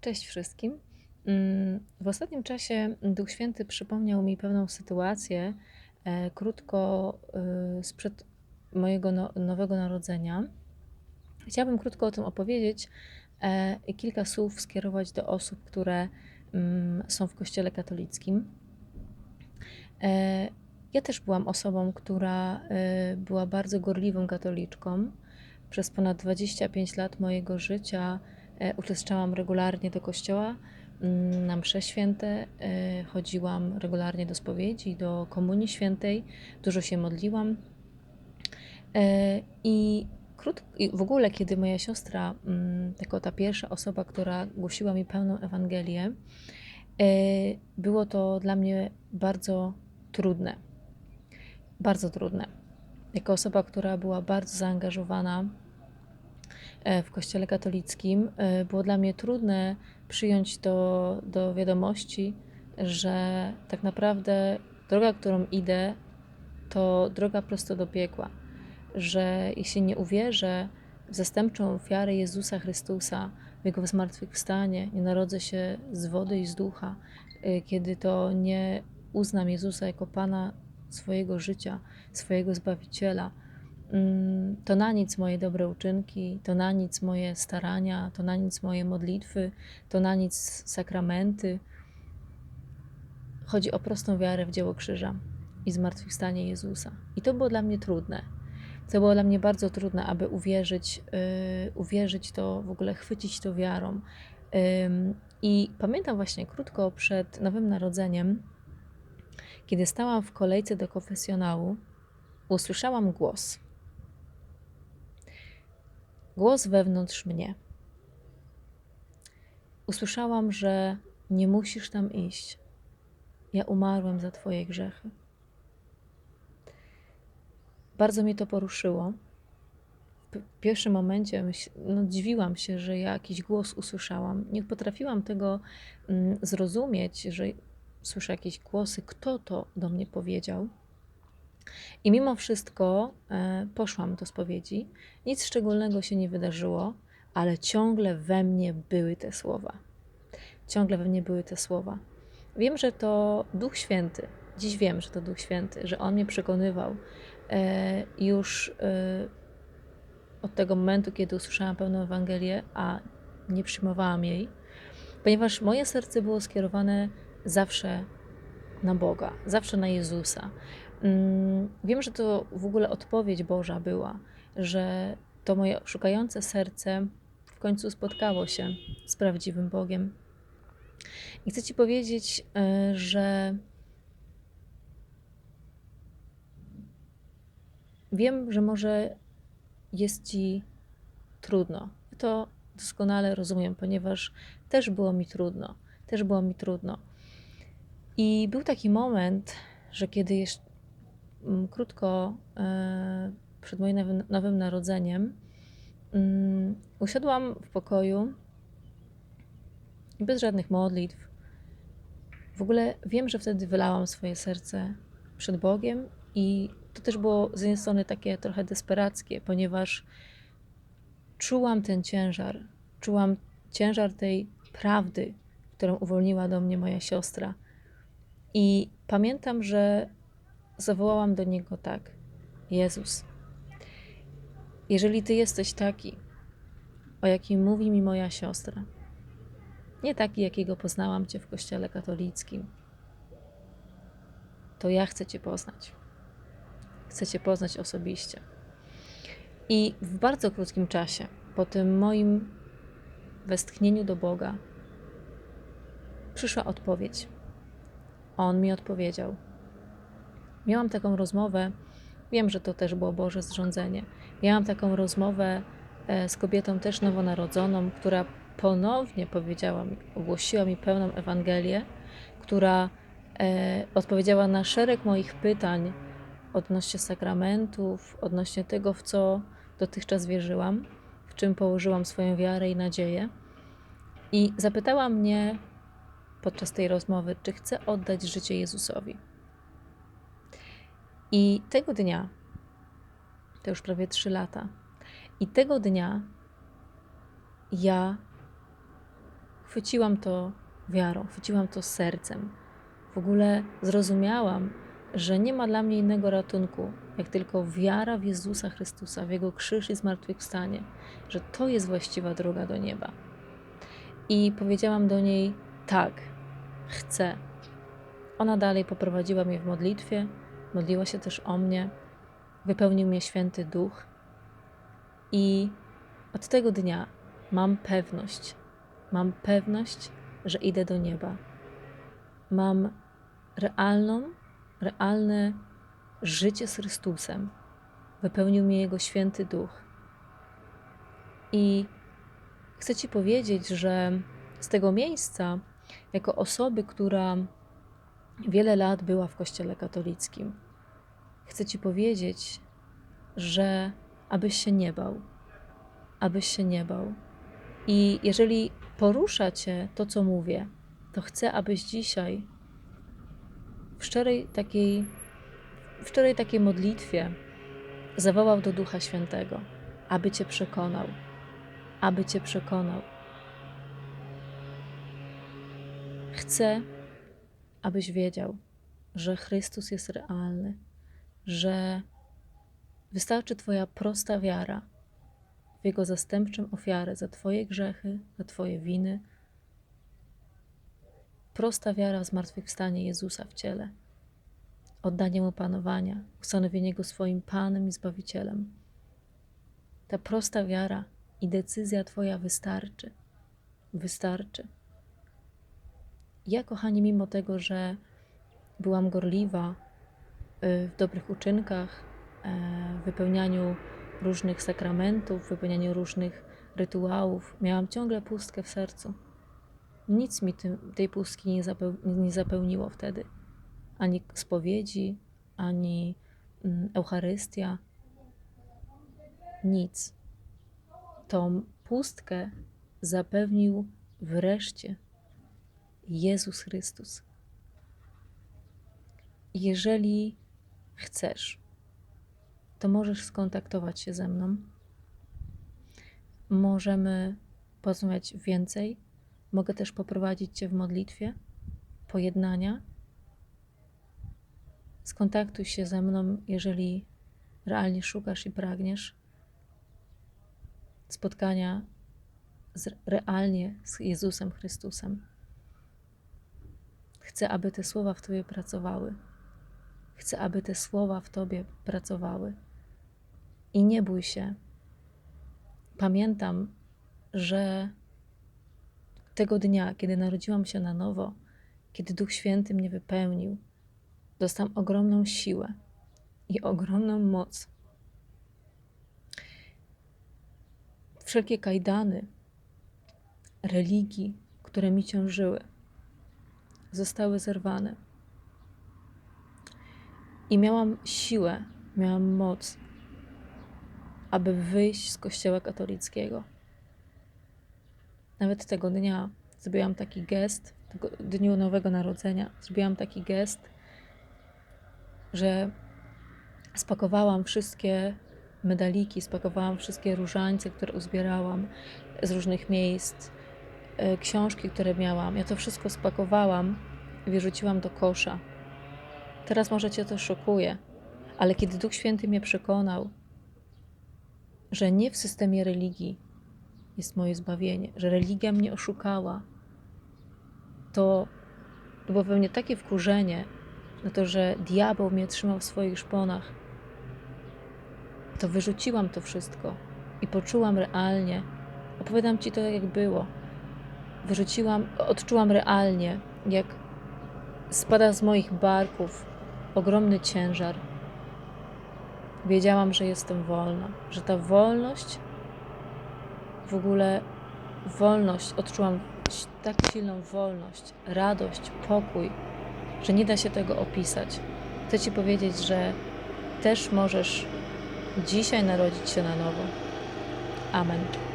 Cześć wszystkim. Mm, W ostatnim czasie Duch Święty przypomniał mi pewną sytuację e, krótko e, sprzed mojego no, nowego narodzenia. Chciałabym krótko o tym opowiedzieć e, i kilka słów skierować do osób, które mm, są w Kościele katolickim. E, Ja też byłam osobą, która e, była bardzo gorliwą katoliczką. Przez ponad 25 lat mojego życia uczęszczałam regularnie do kościoła, mm, na msze święte, e, chodziłam regularnie do spowiedzi, do komunii świętej, dużo się modliłam. E, I, w ogóle, kiedy moja siostra, mm, jako ta pierwsza osoba, która głosiła mi pełną Ewangelię, e, było to dla mnie bardzo trudne. Bardzo trudne. Jako osoba, która była bardzo zaangażowana e, w Kościele katolickim, e, było dla mnie trudne przyjąć do, do wiadomości, że tak naprawdę droga, którą idę, to droga prosto do piekła. Że jeśli nie uwierzę w zastępczą ofiarę Jezusa Chrystusa, w Jego zmartwychwstanie, nie narodzę się z wody i z ducha, y, kiedy to nie uznam Jezusa jako Pana swojego życia, swojego Zbawiciela, to na nic moje dobre uczynki, to na nic moje starania, to na nic moje modlitwy, to na nic sakramenty. Chodzi o prostą wiarę w dzieło krzyża i zmartwychwstanie Jezusa. I to było dla mnie trudne. To było dla mnie bardzo trudne, aby uwierzyć, yy, uwierzyć to, w ogóle chwycić to wiarą. Ym, I pamiętam właśnie krótko przed Nowym Narodzeniem, kiedy stałam w kolejce do konfesjonału, usłyszałam głos. Głos wewnątrz mnie. Usłyszałam, że nie musisz tam iść. Ja umarłem za Twoje grzechy. Bardzo mnie to poruszyło. W pierwszym momencie no, dziwiłam się, że ja jakiś głos usłyszałam. Nie potrafiłam tego mm, zrozumieć, że słyszę jakieś głosy, kto to do mnie powiedział. I mimo wszystko e, poszłam do spowiedzi. Nic szczególnego się nie wydarzyło, ale ciągle we mnie były te słowa. Ciągle we mnie były te słowa. Wiem, że to Duch Święty. Dziś wiem, że to Duch Święty, że On mnie przekonywał e, już e, od tego momentu, kiedy usłyszałam pełną Ewangelię, a nie przyjmowałam jej, ponieważ moje serce było skierowane zawsze na Boga, zawsze na Jezusa. Mm, Wiem, że to w ogóle odpowiedź Boża była, że to moje szukające serce w końcu spotkało się z prawdziwym Bogiem. I chcę Ci powiedzieć, e, że wiem, że może jest Ci trudno. To doskonale rozumiem, ponieważ też było mi trudno. Też było mi trudno. I był taki moment, że kiedy jeszcze krótko e, przed moim nowym, narodzeniem mm, usiadłam w pokoju bez żadnych modlitw. W ogóle wiem, że wtedy wylałam swoje serce przed Bogiem i to też było z jednej strony takie trochę desperackie, ponieważ czułam ten ciężar, czułam ciężar tej prawdy, którą uwolniła do mnie moja siostra. I pamiętam, że zawołałam do niego tak: Jezus, jeżeli ty jesteś taki, o jakim mówi mi moja siostra, nie taki, jakiego poznałam cię w kościele katolickim, to ja chcę cię poznać. Chcę cię poznać osobiście. I w bardzo krótkim czasie, po tym moim westchnieniu do Boga, przyszła odpowiedź. On mi odpowiedział. Miałam taką rozmowę, wiem, że to też było Boże zrządzenie. Miałam taką rozmowę e, z kobietą też nowonarodzoną, która ponownie powiedziała mi, ogłosiła mi pełną Ewangelię, która e, odpowiedziała na szereg moich pytań odnośnie sakramentów, odnośnie tego, w co dotychczas wierzyłam, w czym położyłam swoją wiarę i nadzieję. I zapytała mnie podczas tej rozmowy, czy chcę oddać życie Jezusowi. I tego dnia, to już prawie trzy lata, i tego dnia ja chwyciłam to wiarą, chwyciłam to sercem. W ogóle zrozumiałam, że nie ma dla mnie innego ratunku, jak tylko wiara w Jezusa Chrystusa, w Jego krzyż i zmartwychwstanie, że to jest właściwa droga do nieba. I powiedziałam do niej: Tak, chcę. Ona dalej poprowadziła mnie w modlitwie, modliła się też o mnie, wypełnił mnie święty duch. I od tego dnia mam pewność, mam pewność, że idę do nieba. Mam realną, realne życie z Chrystusem. Wypełnił mnie Jego święty duch. I chcę Ci powiedzieć, że z tego miejsca, jako osoby, która wiele lat była w Kościele katolickim, chcę Ci powiedzieć, że abyś się nie bał, abyś się nie bał. I jeżeli porusza Cię to, co mówię, to chcę, abyś dzisiaj w szczerej takiej, w szczerej takiej modlitwie zawołał do Ducha Świętego, aby Cię przekonał, aby Cię przekonał. Chcę, abyś wiedział, że Chrystus jest realny, że wystarczy Twoja prosta wiara w Jego zastępczą ofiarę za Twoje grzechy, za Twoje winy. Prosta wiara w zmartwychwstanie Jezusa w ciele, oddanie Mu panowania, ustanowienie Go swoim Panem i Zbawicielem. Ta prosta wiara i decyzja Twoja wystarczy. Wystarczy. Ja, kochani, mimo tego, że byłam gorliwa y, w dobrych uczynkach, e, w wypełnianiu różnych sakramentów, w wypełnianiu różnych rytuałów, miałam ciągle pustkę w sercu. Nic mi tej pustki nie, zapeł, nie zapełniło wtedy. Ani spowiedzi, ani mm, Eucharystia. Nic. Tą pustkę zapewnił wreszcie Jezus Chrystus. Jeżeli chcesz, to możesz skontaktować się ze mną. Możemy porozmawiać więcej. Mogę też poprowadzić Cię w modlitwie pojednania. Skontaktuj się ze mną, jeżeli realnie szukasz i pragniesz spotkania z, realnie z Jezusem Chrystusem. Chcę, aby te słowa w Tobie pracowały. Chcę, aby te słowa w Tobie pracowały. I nie bój się. Pamiętam, że tego dnia, kiedy narodziłam się na nowo, kiedy Duch Święty mnie wypełnił, dostałam ogromną siłę i ogromną moc. Wszelkie kajdany religii, które mi ciążyły, zostały zerwane. I miałam siłę, miałam moc, aby wyjść z Kościoła katolickiego. Nawet tego dnia zrobiłam taki gest, tego dniu Nowego Narodzenia, zrobiłam taki gest, że spakowałam wszystkie medaliki, spakowałam wszystkie różańce, które uzbierałam z różnych miejsc, książki, które miałam. Ja to wszystko spakowałam wyrzuciłam do kosza. Teraz może Cię to szokuje, ale kiedy Duch Święty mnie przekonał, że nie w systemie religii jest moje zbawienie, że religia mnie oszukała, to było we mnie takie wkurzenie na to, że diabeł mnie trzymał w swoich szponach. To wyrzuciłam to wszystko i poczułam realnie. Opowiadam Ci to, jak było. Wyrzuciłam, odczułam realnie, jak spada z moich barków ogromny ciężar. Wiedziałam, że jestem wolna, że ta wolność, w ogóle wolność, odczułam tak silną wolność, radość, pokój, że nie da się tego opisać. Chcę Ci powiedzieć, że też możesz dzisiaj narodzić się na nowo. Amen.